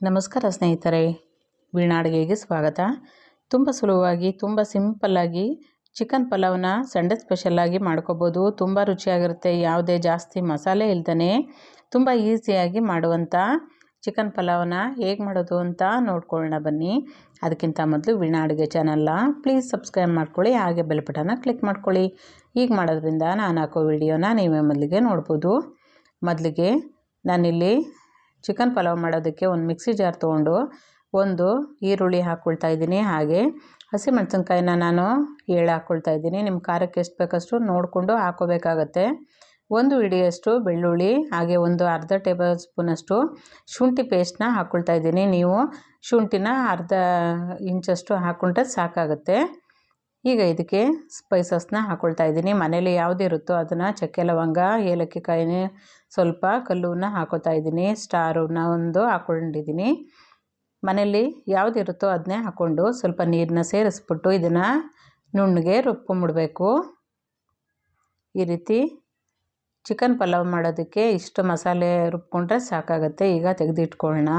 ನಮಸ್ಕಾರ ಸ್ನೇಹಿತರೆ ವೀಣಾ ಅಡುಗೆಗೆ ಸ್ವಾಗತ. ತುಂಬ ಸುಲಭವಾಗಿ, ತುಂಬ ಸಿಂಪಲ್ಲಾಗಿ ಚಿಕನ್ ಪಲಾವ್ನ ಸಂಡೆ ಸ್ಪೆಷಲ್ಲಾಗಿ ಮಾಡ್ಕೋಬೋದು. ತುಂಬ ರುಚಿಯಾಗಿರುತ್ತೆ, ಯಾವುದೇ ಜಾಸ್ತಿ ಮಸಾಲೆ ಇಲ್ದೇ ತುಂಬ ಈಸಿಯಾಗಿ ಮಾಡುವಂಥ ಚಿಕನ್ ಪಲಾವ್ನ ಹೇಗೆ ಮಾಡೋದು ಅಂತ ನೋಡ್ಕೊಳ್ಳೋಣ ಬನ್ನಿ. ಅದಕ್ಕಿಂತ ಮೊದಲು ವೀಣಾ ಅಡುಗೆ ಚಾನಲ್ನ ಪ್ಲೀಸ್ ಸಬ್ಸ್ಕ್ರೈಬ್ ಮಾಡ್ಕೊಳ್ಳಿ, ಹಾಗೆ ಬೆಲ್ ಬಟನ್ನ ಕ್ಲಿಕ್ ಮಾಡ್ಕೊಳ್ಳಿ. ಈಗ ಮಾಡೋದ್ರಿಂದ ನಾನು ಹಾಕೋ ವಿಡಿಯೋನ ನೀವೇ ಮೊದಲಿಗೆ ನೋಡ್ಬೋದು. ಮೊದಲಿಗೆ ನಾನಿಲ್ಲಿ ಚಿಕನ್ ಪಲಾವ್ ಮಾಡೋದಕ್ಕೆ ಒಂದು ಮಿಕ್ಸಿ ಜಾರ್ ತೊಗೊಂಡು ಒಂದು ಈರುಳ್ಳಿ ಹಾಕ್ಕೊಳ್ತಾ ಇದ್ದೀನಿ. ಹಾಗೆ ಹಸಿಮೆಣಸಿನ್ಕಾಯಿನ ನಾನು ಏಳು ಹಾಕ್ಕೊಳ್ತಾ ಇದ್ದೀನಿ. ನಿಮ್ಮ ಖಾರಕ್ಕೆ ಎಷ್ಟು ಬೇಕಷ್ಟು ನೋಡಿಕೊಂಡು ಹಾಕೋಬೇಕಾಗತ್ತೆ. ಒಂದು ಹಿಡಿಯಷ್ಟು ಬೆಳ್ಳುಳ್ಳಿ, ಹಾಗೆ ಒಂದು ಅರ್ಧ ಟೇಬಲ್ ಸ್ಪೂನಷ್ಟು ಶುಂಠಿ ಪೇಸ್ಟ್ನ ಹಾಕ್ಕೊಳ್ತಾ ಇದ್ದೀನಿ. ನೀವು ಶುಂಠಿನ ಅರ್ಧ ಇಂಚಷ್ಟು ಹಾಕ್ಕೊಂಡ್ರೆ ಸಾಕಾಗುತ್ತೆ. ಈಗ ಇದಕ್ಕೆ ಸ್ಪೈಸಸ್ನ ಹಾಕ್ಕೊಳ್ತಾ ಇದ್ದೀನಿ. ಮನೇಲಿ ಯಾವುದಿರುತ್ತೋ ಅದನ್ನು ಚಕ್ಕೆ, ಲವಂಗ ಏಲಕ್ಕಿ ಕಾಯಿನ ಸ್ವಲ್ಪ ಕಲ್ಲುನ ಹಾಕೋತಾ ಇದ್ದೀನಿ. ಸ್ಟಾರನ್ನ ಒಂದು ಹಾಕ್ಕೊಂಡಿದ್ದೀನಿ ಮನೇಲಿ ಯಾವುದಿರುತ್ತೋ ಅದನ್ನೇ ಹಾಕ್ಕೊಂಡು ಸ್ವಲ್ಪ ನೀರನ್ನ ಸೇರಿಸ್ಬಿಟ್ಟು ಇದನ್ನು ನುಣ್ಣಗೆ ರುಬ್ಕೊಂಬಿಡಬೇಕು ಈ ರೀತಿ ಚಿಕನ್ ಪಲಾವ್ ಮಾಡೋದಕ್ಕೆ ಇಷ್ಟು ಮಸಾಲೆ ರುಬ್ಕೊಂಡ್ರೆ ಸಾಕಾಗುತ್ತೆ. ಈಗ ತೆಗೆದಿಟ್ಕೊಳ್ಳೋಣ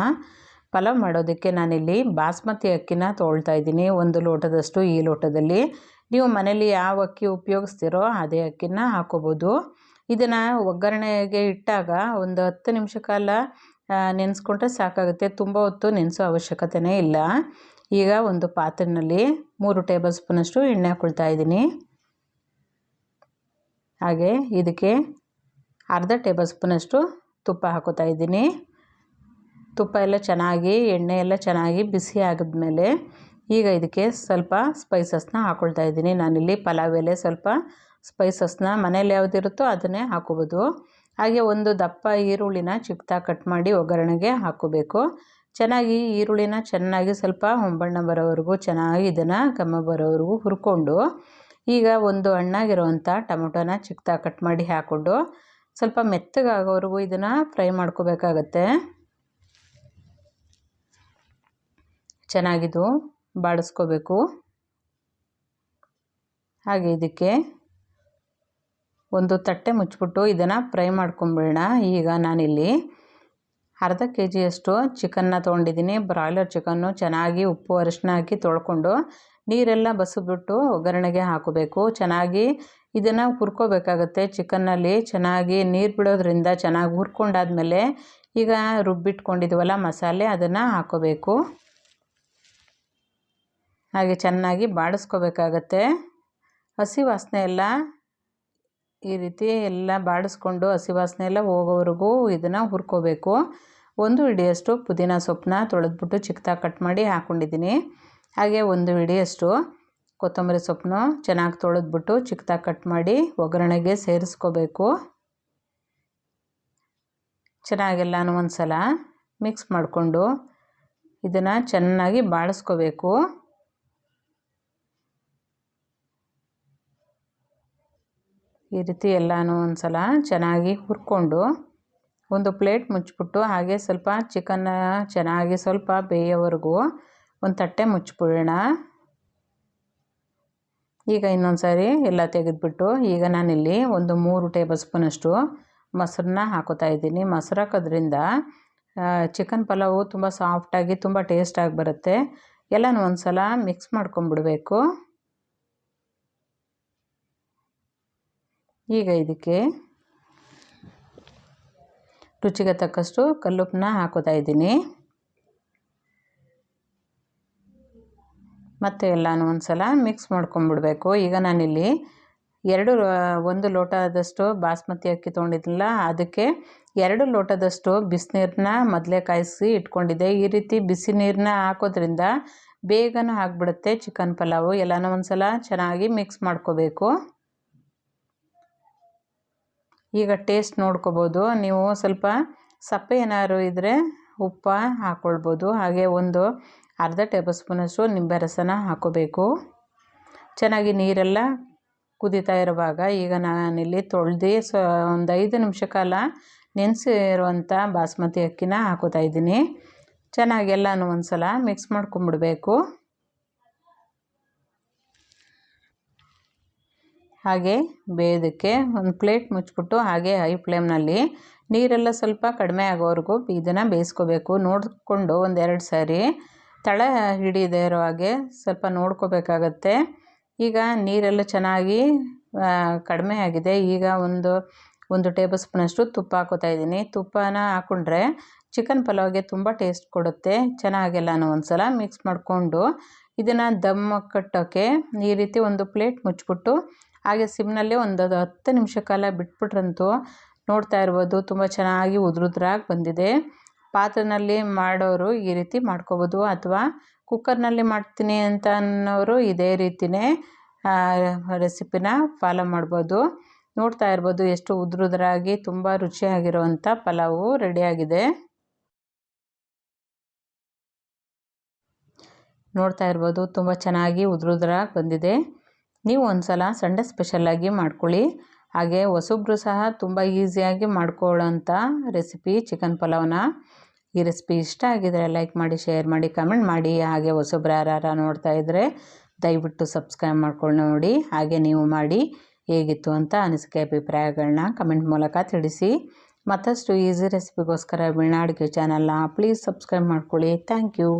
ಪಲಾವ್ ಮಾಡೋದಕ್ಕೆ ನಾನಿಲ್ಲಿ ಬಾಸ್ಮತಿ ಅಕ್ಕಿನ ತೊಗೊಳ್ತಾ ಇದ್ದೀನಿ. ಒಂದು ಲೋಟದಷ್ಟು ಈ ಲೋಟದಲ್ಲಿ. ನೀವು ಮನೇಲಿ ಯಾವ ಅಕ್ಕಿ ಉಪಯೋಗಿಸ್ತೀರೋ ಅದೇ ಅಕ್ಕಿನ ಹಾಕೋಬೋದು. ಇದನ್ನು ಒಗ್ಗರಣೆಗೆ ಇಟ್ಟಾಗ ಒಂದು ಹತ್ತು ನಿಮಿಷ ಕಾಲ ನೆನೆಸ್ಕೊಂಡ್ರೆ ಸಾಕಾಗುತ್ತೆ. ತುಂಬ ಹೊತ್ತು ನೆನೆಸೋ ಅವಶ್ಯಕತೆಯೇ ಇಲ್ಲ. ಈಗ ಒಂದು ಪಾತ್ರೆಯಲ್ಲಿ ಮೂರು ಟೇಬಲ್ ಸ್ಪೂನಷ್ಟು ಎಣ್ಣೆ ಹಾಕೊಳ್ತಾ ಇದ್ದೀನಿ. ಹಾಗೆ ಇದಕ್ಕೆ ಅರ್ಧ ಟೇಬಲ್ ಸ್ಪೂನಷ್ಟು ತುಪ್ಪ ಹಾಕೋತಾ ಇದ್ದೀನಿ. ತುಪ್ಪ ಎಲ್ಲ ಚೆನ್ನಾಗಿ, ಎಣ್ಣೆ ಎಲ್ಲ ಚೆನ್ನಾಗಿ ಬಿಸಿ ಆಗಿದ್ಮೇಲೆ ಈಗ ಇದಕ್ಕೆ ಸ್ವಲ್ಪ ಸ್ಪೈಸಸ್ನ ಹಾಕ್ಕೊಳ್ತಾ ಇದ್ದೀನಿ. ನಾನಿಲ್ಲಿ ಪಲಾವ್ ಎಲೆ ಸ್ವಲ್ಪ ಸ್ಪೈಸಸ್ನ ಮನೇಲಿ ಯಾವುದಿರುತ್ತೋ ಅದನ್ನೇ ಹಾಕೋಬೋದು ಹಾಗೆ ಒಂದು ದಪ್ಪ ಈರುಳ್ಳಿನ ಚಿಕ್ಕದಾಗಿ ಕಟ್ ಮಾಡಿ ಒಗ್ಗರಣೆಗೆ ಹಾಕೋಬೇಕು ಚೆನ್ನಾಗಿ ಈರುಳ್ಳಿನ ಚೆನ್ನಾಗಿ ಸ್ವಲ್ಪ ಹೊಂಬಣ್ಣ ಬರೋವರೆಗೂ, ಚೆನ್ನಾಗಿ ಇದನ್ನು ಕಮ್ಮ ಬರೋವರೆಗೂ ಹುರ್ಕೊಂಡು ಈಗ ಒಂದು ಹಣ್ಣಾಗಿರೋವಂಥ ಟೊಮೊಟೊನ ಚಿಕ್ಕದಾಗಿ ಕಟ್ ಮಾಡಿ ಹಾಕ್ಕೊಂಡು ಸ್ವಲ್ಪ ಮೆತ್ತಗಾಗೋವರೆಗೂ ಇದನ್ನು ಫ್ರೈ ಮಾಡ್ಕೋಬೇಕಾಗತ್ತೆ. ಚೆನ್ನಾಗಿದು ಬಾಡಿಸ್ಕೋಬೇಕು. ಹಾಗೆ ಇದಕ್ಕೆ ಒಂದು ತಟ್ಟೆ ಮುಚ್ಚಿಬಿಟ್ಟು ಇದನ್ನು ಫ್ರೈ ಮಾಡ್ಕೊಂಬಿಡೋಣ. ಈಗ ನಾನಿಲ್ಲಿ ಅರ್ಧ ಕೆ ಜಿಯಷ್ಟು ಚಿಕನ್ನ ತೊಗೊಂಡಿದ್ದೀನಿ. ಬ್ರಾಯ್ಲರ್ ಚಿಕನ್ನು ಚೆನ್ನಾಗಿ ಉಪ್ಪು ಅರಿಶಿನ ಹಾಕಿ ತೊಳ್ಕೊಂಡು ನೀರೆಲ್ಲ ಬಸಿಬಿಟ್ಟು ಒಗ್ಗರಣೆಗೆ ಹಾಕೋಬೇಕು. ಚೆನ್ನಾಗಿ ಇದನ್ನು ಹುರ್ಕೋಬೇಕಾಗತ್ತೆ. ಚಿಕನ್ನಲ್ಲಿ ಚೆನ್ನಾಗಿ ನೀರು ಬಿಡೋದ್ರಿಂದ ಚೆನ್ನಾಗಿ ಹುರ್ಕೊಂಡಾದ್ಮೇಲೆ ಈಗ ರುಬ್ಬಿಟ್ಕೊಂಡಿದ್ವಲ್ಲ ಮಸಾಲೆ, ಅದನ್ನು ಹಾಕೋಬೇಕು. ಹಾಗೆ ಚೆನ್ನಾಗಿ ಬಾಡಿಸ್ಕೋಬೇಕಾಗತ್ತೆ. ಹಸಿ ವಾಸನೆ ಎಲ್ಲ ಈ ರೀತಿ ಎಲ್ಲ ಬಾಡಿಸ್ಕೊಂಡು ಹಸಿ ವಾಸನೆ ಎಲ್ಲ ಹೋಗೋವರೆಗೂ ಇದನ್ನು ಹುರ್ಕೋಬೇಕು. ಒಂದು ಹಿಡಿಯಷ್ಟು ಪುದೀನ ಸೊಪ್ಪನ್ನ ತೊಳೆದ್ಬಿಟ್ಟು ಚಿಕ್ಕದಾಗಿ ಕಟ್ ಮಾಡಿ ಹಾಕ್ಕೊಂಡಿದ್ದೀನಿ ಹಾಗೆ ಒಂದು ಹಿಡಿಯಷ್ಟು ಕೊತ್ತಂಬರಿ ಸೊಪ್ಪನ್ನು ಚೆನ್ನಾಗಿ ತೊಳೆದ್ಬಿಟ್ಟು ಚಿಕ್ಕದಾಗಿ ಕಟ್ ಮಾಡಿ ಒಗ್ಗರಣೆಗೆ ಸೇರಿಸ್ಕೋಬೇಕು. ಚೆನ್ನಾಗೆಲ್ಲನೂ ಒಂದು ಸಲ ಮಿಕ್ಸ್ ಮಾಡಿಕೊಂಡು ಇದನ್ನು ಚೆನ್ನಾಗಿ ಬಾಡಿಸ್ಕೋಬೇಕು. ಈ ರೀತಿ ಎಲ್ಲನೂ ಒಂದು ಸಲ ಚೆನ್ನಾಗಿ ಹುರ್ಕೊಂಡು ಒಂದು ಪ್ಲೇಟ್ ಮುಚ್ಚಿಬಿಟ್ಟು ಹಾಗೆ ಸ್ವಲ್ಪ ಚಿಕನ್ನ ಚೆನ್ನಾಗಿ ಸ್ವಲ್ಪ ಬೇಯೋವರೆಗೂ ಒಂದು ತಟ್ಟೆ ಮುಚ್ಚಿಬಿಡೋಣ. ಈಗ ಇನ್ನೊಂದು ಸಾರಿ ಎಲ್ಲ ತೆಗೆದುಬಿಟ್ಟು ಈಗ ನಾನಿಲ್ಲಿ ಒಂದು ಮೂರು ಟೇಬಲ್ ಸ್ಪೂನಷ್ಟು ಮೊಸರನ್ನ ಹಾಕೋತಾ ಇದ್ದೀನಿ. ಮೊಸರು ಹಾಕೋದ್ರಿಂದ ಚಿಕನ್ ಪಲಾವು ತುಂಬ ಸಾಫ್ಟಾಗಿ ತುಂಬ ಟೇಸ್ಟಾಗಿ ಬರುತ್ತೆ. ಎಲ್ಲನೂ ಒಂದು ಸಲ ಮಿಕ್ಸ್ ಮಾಡ್ಕೊಂಬಿಡ್ಬೇಕು. ಈಗ ಇದಕ್ಕೆ ರುಚಿಗೆ ತಕ್ಕಷ್ಟು ಕಲ್ಲುಪ್ಪನ್ನ ಹಾಕೋತಾ ಇದ್ದೀನಿ. ಮತ್ತು ಎಲ್ಲನೂ ಒಂದು ಸಲ ಮಿಕ್ಸ್ ಮಾಡ್ಕೊಂಬಿಡ್ಬೇಕು. ಈಗ ನಾನಿಲ್ಲಿ ಎರಡು ಒಂದು ಲೋಟದಷ್ಟು ಬಾಸ್ಮತಿ ಅಕ್ಕಿ ತೊಗೊಂಡಿದ್ದಿಲ್ಲ ಅದಕ್ಕೆ ಎರಡು ಲೋಟದಷ್ಟು ಬಿಸಿನೀರನ್ನ ಮೊದಲೇ ಕಾಯಿಸಿ ಇಟ್ಕೊಂಡಿದ್ದೆ. ಈ ರೀತಿ ಬಿಸಿ ನೀರನ್ನ ಹಾಕೋದ್ರಿಂದ ಬೇಗನೂ ಆಗಿಬಿಡುತ್ತೆ ಚಿಕನ್ ಪಲಾವು. ಎಲ್ಲನೂ ಒಂದು ಸಲ ಚೆನ್ನಾಗಿ ಮಿಕ್ಸ್ ಮಾಡ್ಕೋಬೇಕು. ಈಗ ಟೇಸ್ಟ್ ನೋಡ್ಕೋಬೋದು. ನೀವು ಸ್ವಲ್ಪ ಸಪ್ಪೆ ಏನಾದ್ರು ಇದ್ದರೆ ಉಪ್ಪು ಹಾಕ್ಕೊಳ್ಬೋದು ಹಾಗೆ ಒಂದು ಅರ್ಧ ಟೇಬಲ್ ಸ್ಪೂನಷ್ಟು ನಿಂಬೆ ರಸನ ಹಾಕೋಬೇಕು. ಚೆನ್ನಾಗಿ ನೀರೆಲ್ಲ ಕುದೀತಾ ಇರುವಾಗ ಈಗ ನಾನಿಲ್ಲಿ ತೊಳೆದು ಸ ಒಂದು ಐದು ನಿಮಿಷ ಕಾಲ ನೆನೆಸಿರುವಂಥ ಬಾಸ್ಮತಿ ಅಕ್ಕಿನ ಹಾಕೋತಾ ಇದ್ದೀನಿ. ಚೆನ್ನಾಗಿ ಎಲ್ಲನೂ ಒಂದು ಸಲ ಮಿಕ್ಸ್ ಮಾಡ್ಕೊಂಬಿಡ್ಬೇಕು. ಹಾಗೆ ಬೇಯೋದಕ್ಕೆ ಒಂದು ಪ್ಲೇಟ್ ಮುಚ್ಚಿಬಿಟ್ಟು ಹಾಗೆ ಹೈ ಫ್ಲೇಮ್ನಲ್ಲಿ ನೀರೆಲ್ಲ ಸ್ವಲ್ಪ ಕಡಿಮೆ ಆಗೋವರೆಗೂ ಇದನ್ನು ಬೇಯಿಸ್ಕೋಬೇಕು. ನೋಡಿಕೊಂಡು ಒಂದೆರಡು ಸಾರಿ ತಳ ಹಿಡಿದೇ ಇರೋ ಹಾಗೆ ಸ್ವಲ್ಪ ನೋಡ್ಕೋಬೇಕಾಗತ್ತೆ. ಈಗ ನೀರೆಲ್ಲ ಚೆನ್ನಾಗಿ ಕಡಿಮೆ ಆಗಿದೆ. ಈಗ ಒಂದು ಒಂದು ಟೇಬಲ್ ಸ್ಪೂನಷ್ಟು ತುಪ್ಪ ಹಾಕೋತಾ ಇದ್ದೀನಿ. ತುಪ್ಪನ ಹಾಕ್ಕೊಂಡ್ರೆ ಚಿಕನ್ ಪಲಾವ್ಗೆ ತುಂಬ ಟೇಸ್ಟ್ ಕೊಡುತ್ತೆ. ಚೆನ್ನಾಗೆಲ್ಲನೂ ಒಂದು ಸಲ ಮಿಕ್ಸ್ ಮಾಡಿಕೊಂಡು ಇದನ್ನು ದಮ್ ಕಟ್ಟೋಕ್ಕೆ ಈ ರೀತಿ ಒಂದು ಪ್ಲೇಟ್ ಮುಚ್ಚಿಬಿಟ್ಟು ಹಾಗೆ ಸಿಮ್ನಲ್ಲೇ ಒಂದು ಹತ್ತು ನಿಮಿಷ ಕಾಲ ಬಿಟ್ಬಿಟ್ರಂತೂ ನೋಡ್ತಾ ಇರ್ಬೋದು. ತುಂಬ ಚೆನ್ನಾಗಿ ಉದುರುದ್ರಾಗಿ ಬಂದಿದೆ. ಪಾತ್ರೆನಲ್ಲಿ ಮಾಡೋರು ಈ ರೀತಿ ಮಾಡ್ಕೋಬೋದು. ಅಥವಾ ಕುಕ್ಕರ್ನಲ್ಲಿ ಮಾಡ್ತೀನಿ ಅಂತ ಅನ್ನೋರು ಇದೇ ರೀತಿಯೇ ರೆಸಿಪಿನ ಫಾಲೋ ಮಾಡ್ಬೋದು. ನೋಡ್ತಾ ಇರ್ಬೋದು ಎಷ್ಟು ಉದುರುದ್ರಾಗಿ ತುಂಬ ರುಚಿಯಾಗಿರುವಂಥ ಪಲಾವು ರೆಡಿಯಾಗಿದೆ. ನೋಡ್ತಾ ಇರ್ಬೋದು, ತುಂಬ ಚೆನ್ನಾಗಿ ಉದುರುದ್ರಾಗಿ ಬಂದಿದೆ. ನೀವು ಒಂದು ಸಲ ಸಂಡೆ ಸ್ಪೆಷಲ್ಲಾಗಿ ಮಾಡ್ಕೊಳ್ಳಿ. ಹಾಗೆ ಹೊಸೊಬ್ರು ಸಹ ತುಂಬ ಈಸಿಯಾಗಿ ಮಾಡ್ಕೊಳ್ಳೋಂಥ ರೆಸಿಪಿ ಚಿಕನ್ ಪಲಾವ್ನ. ಈ ರೆಸಿಪಿ ಇಷ್ಟ ಆಗಿದರೆ ಲೈಕ್ ಮಾಡಿ ಶೇರ್ ಮಾಡಿ ಕಮೆಂಟ್ ಮಾಡಿ. ಹಾಗೆ ಹೊಸೊಬ್ರು ಯಾರು ನೋಡ್ತಾ ಇದ್ದರೆ ದಯವಿಟ್ಟು ಸಬ್ಸ್ಕ್ರೈಬ್ ಮಾಡ್ಕೊಂಡು ನೋಡಿ. ಹಾಗೆ ನೀವು ಮಾಡಿ ಹೇಗಿತ್ತು ಅಂತ ಅನಿಸಿಕೆ ಅಭಿಪ್ರಾಯಗಳನ್ನ ಕಮೆಂಟ್ ಮೂಲಕ ತಿಳಿಸಿ. ಮತ್ತಷ್ಟು ಈಸಿ ರೆಸಿಪಿಗೋಸ್ಕರ ಬಿಳ್ನಾಡಿಗೆ ಚಾನಲ್ನ ಪ್ಲೀಸ್ ಸಬ್ಸ್ಕ್ರೈಬ್ ಮಾಡ್ಕೊಳ್ಳಿ. Thank you